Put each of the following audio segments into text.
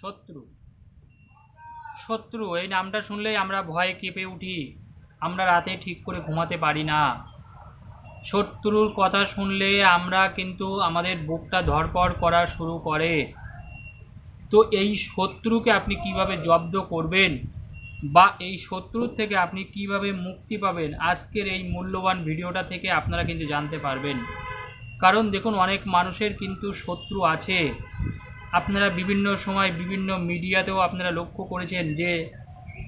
শত্রু। শত্রু, এই নামটা শুনলেই আমরা ভয়ে কেঁপে উঠি। আমরা রাতে ঠিক করে ঘুমাতে পারি না। শত্রুর কথা শুনলে আমরা কিন্তু আমাদের বুকটা ধরপড় করা শুরু করে। তো এই শত্রুকে আপনি কীভাবে জব্দ করবেন? বা এই শত্রুর থেকে আপনি কীভাবে মুক্তি পাবেন? আজকের এই মূল্যবান ভিডিওটা থেকে আপনারা কিন্তু জানতে পারবেন। কারণ দেখুন, অনেক মানুষের কিন্তু শত্রু আছে। আপনারা বিভিন্ন সময় বিভিন্ন মিডিয়াতেও আপনারা লক্ষ্য করেছেন যে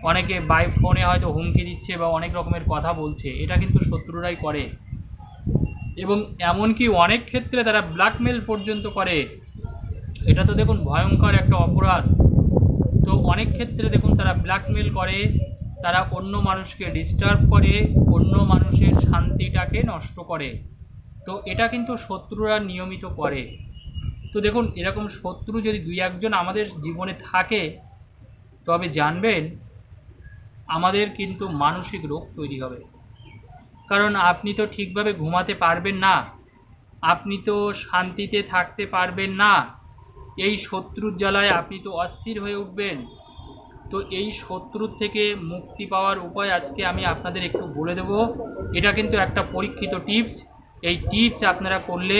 অনেকে বাই ফোনে হয়তো হুমকি দিচ্ছে বা অনেক রকমের কথা বলছে। এটা কিন্তু শত্রুরাই করে। এবং এমনকি অনেক ক্ষেত্রে তারা ব্ল্যাকমেল পর্যন্ত করে। এটা তো দেখুন ভয়ঙ্কর একটা অপরাধ। তো অনেক ক্ষেত্রে দেখুন তারা ব্ল্যাকমেল করে, তারা অন্য মানুষকে ডিস্টার্ব করে, অন্য মানুষের শান্তিটাকে নষ্ট করে। তো এটা কিন্তু শত্রুরা নিয়মিত করে। তো দেখুন, এরকম শত্রু যদি দুই একজন আমাদের জীবনে থাকে, তবে জানবেন আমাদের কিন্তু মানসিক রোগ তৈরি হবে। কারণ আপনি তো ঠিকভাবে ঘুমাতে পারবেন না, আপনি তো শান্তিতে থাকতে পারবেন না, এই শত্রুর জ্বালায় আপনি তো অস্থির হয়ে উঠবেন। তো এই শত্রুর থেকে মুক্তি পাওয়ার উপায় আজকে আমি আপনাদের একটু বলে দেব। এটা কিন্তু একটা পরীক্ষিত টিপস। এই টিপস আপনারা করলে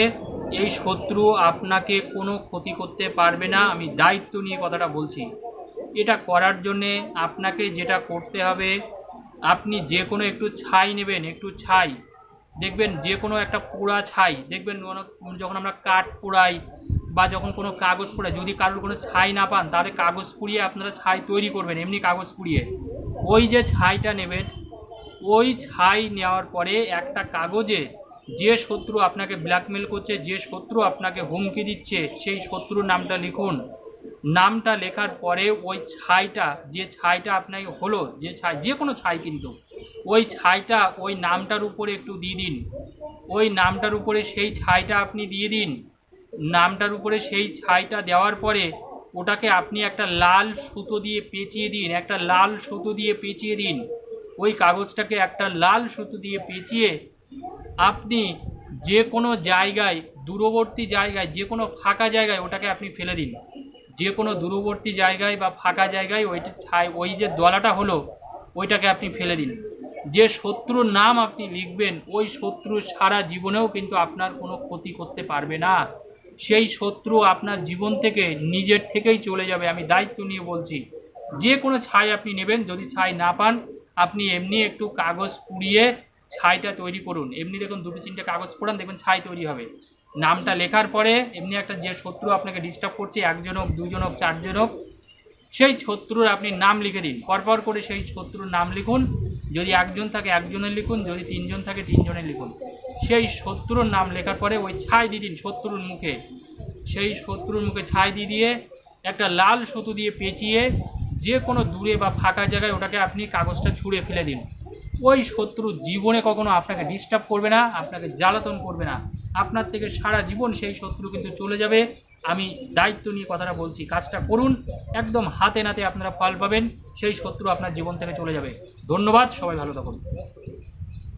এই শত্রু আপনাকে কোনো ক্ষতি করতে পারবে না, আমি দায়িত্ব নিয়ে কথাটা বলছি। এটা করার জন্যে আপনাকে যেটা করতে হবে, আপনি যে কোনো একটু ছাই নেবেন, একটু ছাই। দেখবেন যে কোনো একটা পোড়া ছাই, দেখবেন যখন আমরা কাঠ পোড়াই বা যখন কোনো কাগজ পোড়াই, যদি কারোর কোনো ছাই না পান, তাহলে কাগজ পুড়িয়ে আপনারা ছাই তৈরি করবেন, এমনি কাগজ পুড়িয়ে। ওই যে ছাইটা নেবেন, ওই ছাই নেওয়ার পরে একটা কাগজে যে শত্রু আপনাকে ব্ল্যাকমেল করছে, যে শত্রু আপনাকে হুমকি দিচ্ছে, সেই শত্রুর নামটা লিখুন। নামটা লেখার পরে ওই ছাইটা, যে ছাইটা আপনাকে হলো, যে ছাই, যে কোনো ছাই কিন্তু, ওই ছাইটা ওই নামটার উপরে একটু দিয়ে দিন। ওই নামটার উপরে সেই ছাইটা আপনি দিয়ে দিন। নামটার উপরে সেই ছাইটা দেওয়ার পরে ওটাকে আপনি একটা লাল সুতো দিয়ে পেঁচিয়ে দিন, একটা লাল সুতো দিয়ে পেঁচিয়ে দিন। ওই কাগজটাকে একটা লাল সুতো দিয়ে পেঁচিয়ে আপনি যে কোনো জায়গায়, দূরবর্তী জায়গায়, যে কোনো ফাঁকা জায়গায় ওটাকে আপনি ফেলে দিন। যে কোনো দূরবর্তী জায়গায় বা ফাঁকা জায়গায় ওইটা ছাই, ওই যে দলাটা হলো, ওইটাকে আপনি ফেলে দিন। যে শত্রুর নাম আপনি লিখবেন, ওই শত্রু সারা জীবনেও কিন্তু আপনার কোনো ক্ষতি করতে পারবে না। সেই শত্রু আপনার জীবন থেকে, নিজের থেকেই চলে যাবে, আমি দায়িত্ব নিয়ে বলছি। যে কোনো ছাই আপনি নেবেন, যদি ছাই না পান, আপনি এমনি একটু কাগজ পুড়িয়ে ছাইটা তৈরি করুন। এমনি দেখুন দুটো তিনটে কাগজ পোড়ান, দেখবেন ছাই তৈরি হবে। নামটা লেখার পরে এমনি একটা যে শত্রু আপনাকে ডিস্টার্ব করছে, একজন হোক, দুজন হোক, চারজন হোক, সেই শত্রুর আপনি নাম লিখে দিন। পরপর করে সেই শত্রুর নাম লিখুন। যদি একজন থাকে, একজনের লিখুন, যদি তিনজন থাকে, তিনজনের লিখুন। সেই শত্রুর নাম লেখার পরে ওই ছাই দিয়ে দিন শত্রুর মুখে। সেই শত্রুর মুখে ছাই দিয়ে দিয়ে একটা লাল সুতো দিয়ে পেঁচিয়ে যে কোনো দূরে বা ফাঁকা জায়গায় ওটাকে আপনি কাগজটা ছুঁড়ে ফেলে দিন। ওই শত্রু জীবনে কখনো আপনাকে ডিস্টার্ব করবে না, আপনাকে জ্বালাতন করবে না। আপনার থেকে সারা জীবন সেই শত্রু কিন্তু চলে যাবে। আমি দায়িত্ব নিয়ে কথাটা বলছি, কাজটা করুন, একদম হাতে নাতে আপনারা ফল পাবেন, সেই শত্রু আপনার জীবন থেকে চলে যাবে। ধন্যবাদ, সবাই ভালো থাকুন।